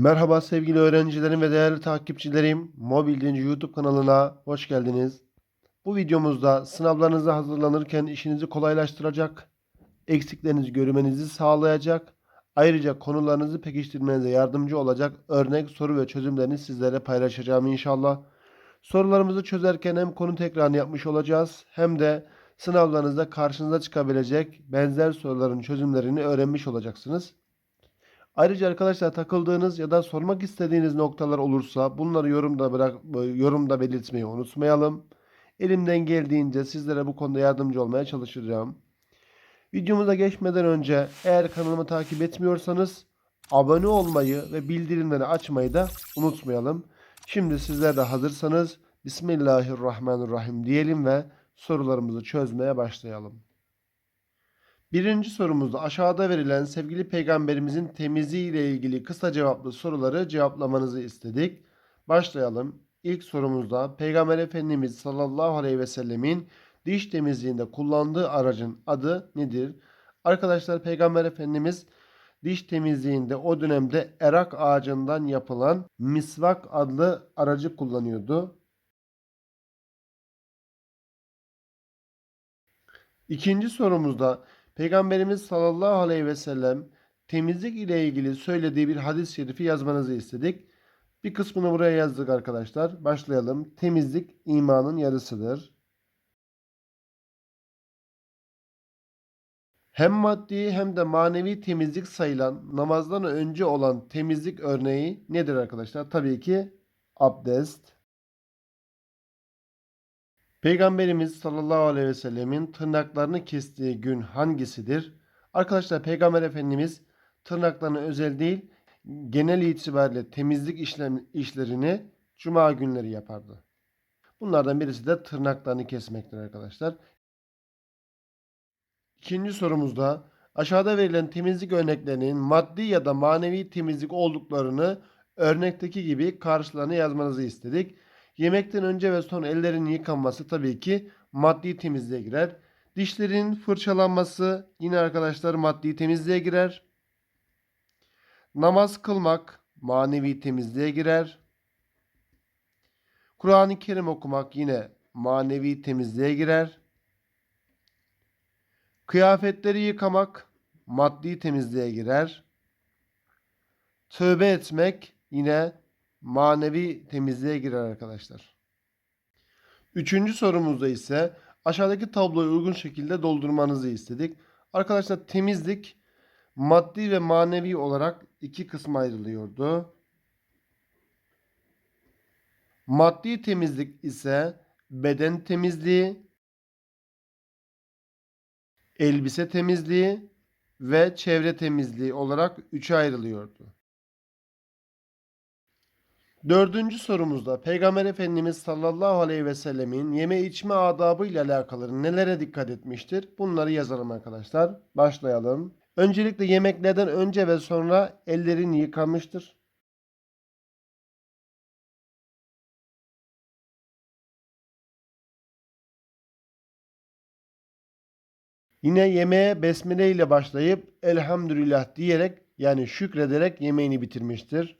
Merhaba sevgili öğrencilerim ve değerli takipçilerim. Mobil Dinci YouTube kanalına hoş geldiniz. Bu videomuzda sınavlarınıza hazırlanırken işinizi kolaylaştıracak, eksiklerinizi görmenizi sağlayacak, ayrıca konularınızı pekiştirmenize yardımcı olacak örnek soru ve çözümlerini sizlere paylaşacağım inşallah. Sorularımızı çözerken hem konu tekrarını yapmış olacağız hem de sınavlarınızda karşınıza çıkabilecek benzer soruların çözümlerini öğrenmiş olacaksınız. Ayrıca arkadaşlar takıldığınız ya da sormak istediğiniz noktalar olursa bunları yorumda bırak yorumda belirtmeyi unutmayalım. Elimden geldiğince sizlere bu konuda yardımcı olmaya çalışacağım. Videomuza geçmeden önce eğer kanalımı takip etmiyorsanız abone olmayı ve bildirimleri açmayı da unutmayalım. Şimdi sizler de hazırsanız Bismillahirrahmanirrahim diyelim ve sorularımızı çözmeye başlayalım. Birinci sorumuzda aşağıda verilen sevgili peygamberimizin temizliği ile ilgili kısa cevaplı soruları cevaplamanızı istedik. Başlayalım. İlk sorumuzda Peygamber Efendimiz sallallahu aleyhi ve sellemin diş temizliğinde kullandığı aracın adı nedir? Arkadaşlar Peygamber Efendimiz diş temizliğinde o dönemde erak ağacından yapılan misvak adlı aracı kullanıyordu. İkinci sorumuzda Peygamberimiz sallallahu aleyhi ve sellem temizlik ile ilgili söylediği bir hadis-i şerifi yazmanızı istedik. Bir kısmını buraya yazdık arkadaşlar. Başlayalım. Temizlik imanın yarısıdır. Hem maddi hem de manevi temizlik sayılan namazdan önce olan temizlik örneği nedir arkadaşlar? Tabii ki abdest. Peygamberimiz sallallahu aleyhi ve sellemin tırnaklarını kestiği gün hangisidir? Arkadaşlar Peygamber Efendimiz tırnaklarını özel değil genel itibariyle temizlik işlem, işlerini cuma günleri yapardı. Bunlardan birisi de tırnaklarını kesmektir arkadaşlar. İkinci sorumuzda aşağıda verilen temizlik örneklerinin maddi ya da manevi temizlik olduklarını örnekteki gibi karşılarına yazmanızı istedik. Yemekten önce ve sonra ellerin yıkanması tabii ki maddi temizliğe girer. Dişlerin fırçalanması yine arkadaşlar maddi temizliğe girer. Namaz kılmak manevi temizliğe girer. Kur'an-ı Kerim okumak yine manevi temizliğe girer. Kıyafetleri yıkamak maddi temizliğe girer. Tövbe etmek yine manevi temizliğe girer arkadaşlar. Üçüncü sorumuzda ise aşağıdaki tabloyu uygun şekilde doldurmanızı istedik. Arkadaşlar temizlik maddi ve manevi olarak iki kısma ayrılıyordu. Maddi temizlik ise beden temizliği, elbise temizliği ve çevre temizliği olarak üçe ayrılıyordu. Dördüncü sorumuzda Peygamber Efendimiz sallallahu aleyhi ve sellemin yeme içme adabı ile alakalı nelere dikkat etmiştir? Bunları yazalım arkadaşlar. Başlayalım. Öncelikle yemeklerden önce ve sonra ellerini yıkamıştır. Yine yemeğe besmele ile başlayıp elhamdülillah diyerek yani şükrederek yemeğini bitirmiştir.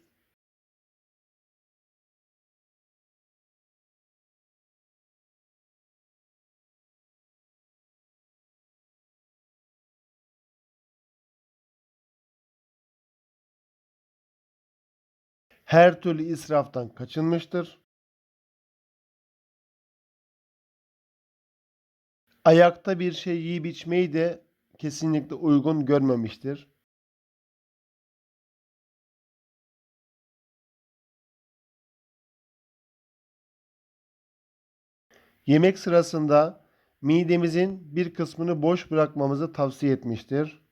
Her türlü israftan kaçınmıştır. Ayakta bir şey yiyip içmeyi de kesinlikle uygun görmemiştir. Yemek sırasında midemizin bir kısmını boş bırakmamızı tavsiye etmiştir.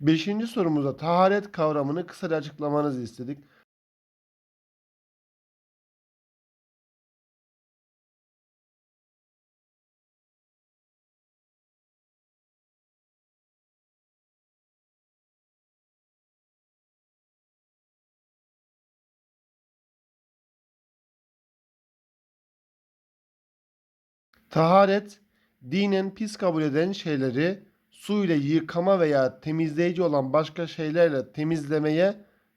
Beşinci sorumuzda taharet kavramını kısaca açıklamanızı istedik. Taharet, dinen pis kabul eden şeyleri su ile yıkama veya temizleyici olan başka şeylerle temizlemeye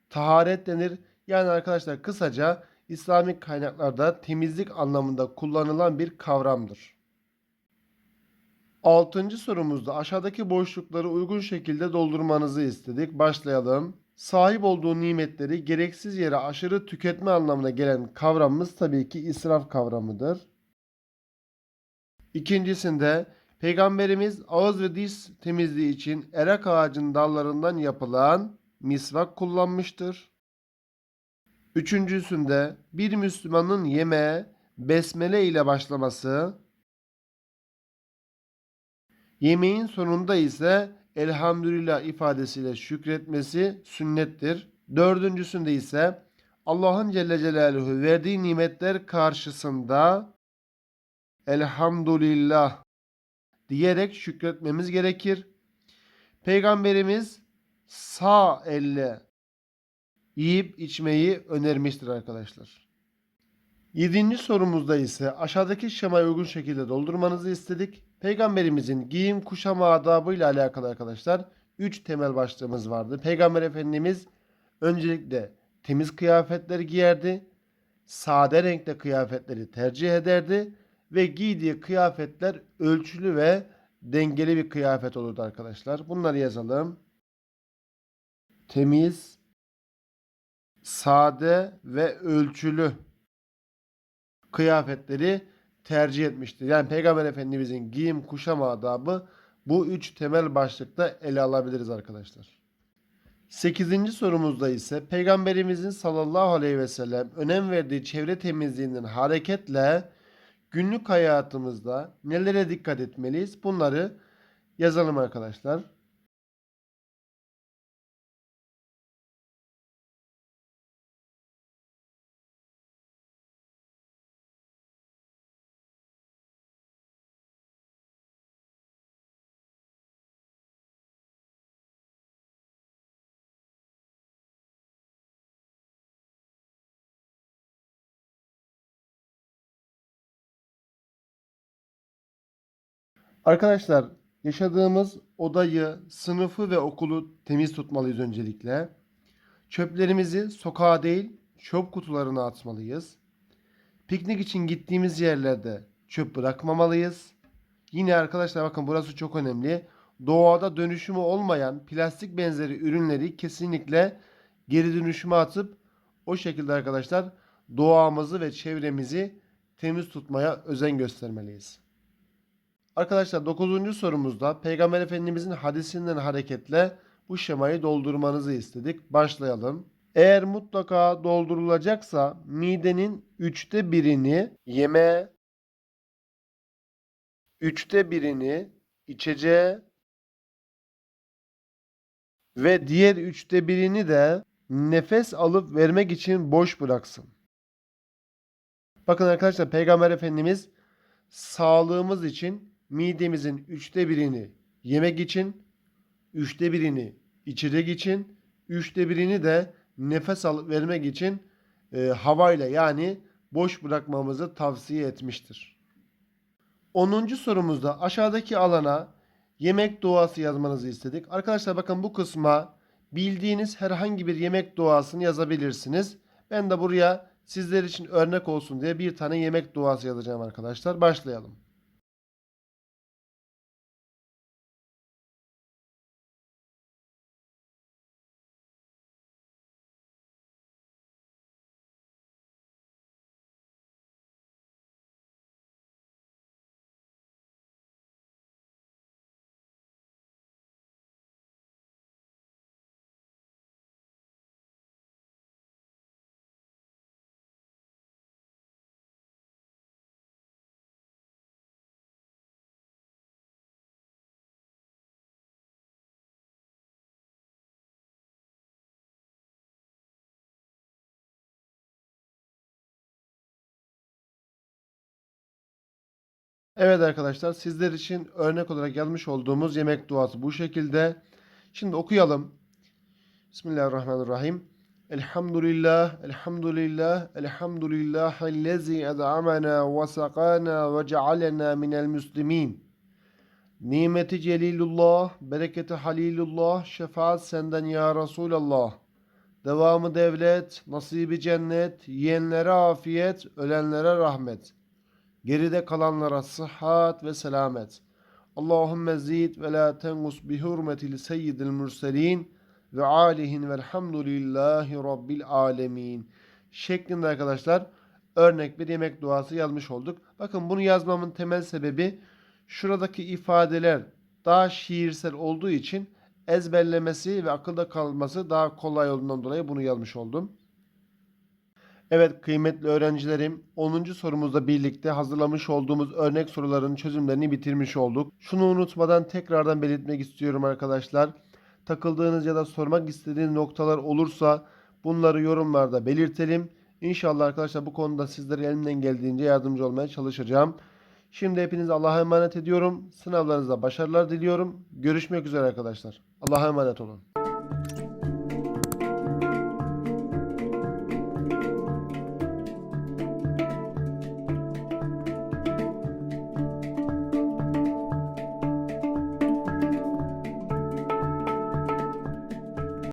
taharet denir. Yani arkadaşlar kısaca İslami kaynaklarda temizlik anlamında kullanılan bir kavramdır. Altıncı sorumuzda aşağıdaki boşlukları uygun şekilde doldurmanızı istedik. Başlayalım. Sahip olduğu nimetleri gereksiz yere aşırı tüketme anlamına gelen kavramımız tabii ki israf kavramıdır. İkincisinde Peygamberimiz ağız ve diş temizliği için erak ağacının dallarından yapılan misvak kullanmıştır. Üçüncüsünde bir Müslümanın yemeğe besmele ile başlaması, yemeğin sonunda ise elhamdülillah ifadesiyle şükretmesi sünnettir. Dördüncüsünde ise Allah'ın Celle Celaluhu verdiği nimetler karşısında elhamdülillah diyerek şükretmemiz gerekir. Peygamberimiz sağ elle yiyip içmeyi önermiştir arkadaşlar. Yedinci sorumuzda ise aşağıdaki şemaya uygun şekilde doldurmanızı istedik. Peygamberimizin giyim kuşama adabı ile alakalı arkadaşlar 3 temel başlığımız vardı. Peygamber Efendimiz öncelikle temiz kıyafetleri giyerdi. Sade renkte kıyafetleri tercih ederdi ve giydiği kıyafetler ölçülü ve dengeli bir kıyafet olurdu arkadaşlar. Bunları yazalım. Temiz, sade ve ölçülü kıyafetleri tercih etmiştir. Yani Peygamber Efendimizin giyim kuşama adabı bu üç temel başlıkta ele alabiliriz arkadaşlar. Sekizinci sorumuzda ise Peygamberimizin sallallahu aleyhi ve sellem önem verdiği çevre temizliğinden hareketle günlük hayatımızda nelere dikkat etmeliyiz? Bunları yazalım arkadaşlar. Arkadaşlar yaşadığımız odayı, sınıfı ve okulu temiz tutmalıyız öncelikle. Çöplerimizi sokağa değil çöp kutularına atmalıyız. Piknik için gittiğimiz yerlerde çöp bırakmamalıyız. Yine arkadaşlar bakın burası çok önemli. Doğada dönüşümü olmayan plastik benzeri ürünleri kesinlikle geri dönüşüme atıp o şekilde arkadaşlar doğamızı ve çevremizi temiz tutmaya özen göstermeliyiz. Arkadaşlar 9. sorumuzda Peygamber Efendimizin hadisinden hareketle bu şemayı doldurmanızı istedik. Başlayalım. Eğer mutlaka doldurulacaksa midenin üçte birini yeme, üçte birini içeceğe ve diğer üçte birini de nefes alıp vermek için boş bıraksın. Bakın arkadaşlar Peygamber Efendimiz sağlığımız için midemizin üçte birini yemek için, üçte birini içecek için, üçte birini de nefes alıp vermek için e, havayla yani boş bırakmamızı tavsiye etmiştir. 10. sorumuzda aşağıdaki alana yemek duası yazmanızı istedik. Arkadaşlar bakın bu kısma bildiğiniz herhangi bir yemek duasını yazabilirsiniz. Ben de buraya sizler için örnek olsun diye bir tane yemek duası yazacağım arkadaşlar. Başlayalım. Evet arkadaşlar sizler için örnek olarak yazmış olduğumuz yemek duası bu şekilde. Şimdi okuyalım. Bismillahirrahmanirrahim. Elhamdülillah, elhamdülillah, elhamdülillah ellezî ed'amena ve sakana ve cealena minel müslimin. Nimeti celilullah, bereketi halilullah, şefaat senden ya Resulallah. Devamı devlet, nasibi cennet, yiyenlere afiyet, ölenlere rahmet. Geride kalanlara sıhhat ve selamet. Allahümme zid ve la tengus bi hurmetil seyyidil mürselin ve alihin velhamdülillahi rabbil alemin. Şeklinde arkadaşlar örnek bir yemek duası yazmış olduk. Bakın bunu yazmamın temel sebebi şuradaki ifadeler daha şiirsel olduğu için ezberlemesi ve akılda kalması daha kolay olduğundan dolayı bunu yazmış oldum. Evet kıymetli öğrencilerim 10. sorumuzla birlikte hazırlamış olduğumuz örnek soruların çözümlerini bitirmiş olduk. Şunu unutmadan tekrardan belirtmek istiyorum arkadaşlar. Takıldığınız ya da sormak istediğiniz noktalar olursa bunları yorumlarda belirtelim. İnşallah arkadaşlar bu konuda sizlere elimden geldiğince yardımcı olmaya çalışacağım. Şimdi hepinizi Allah'a emanet ediyorum. Sınavlarınızda başarılar diliyorum. Görüşmek üzere arkadaşlar. Allah'a emanet olun.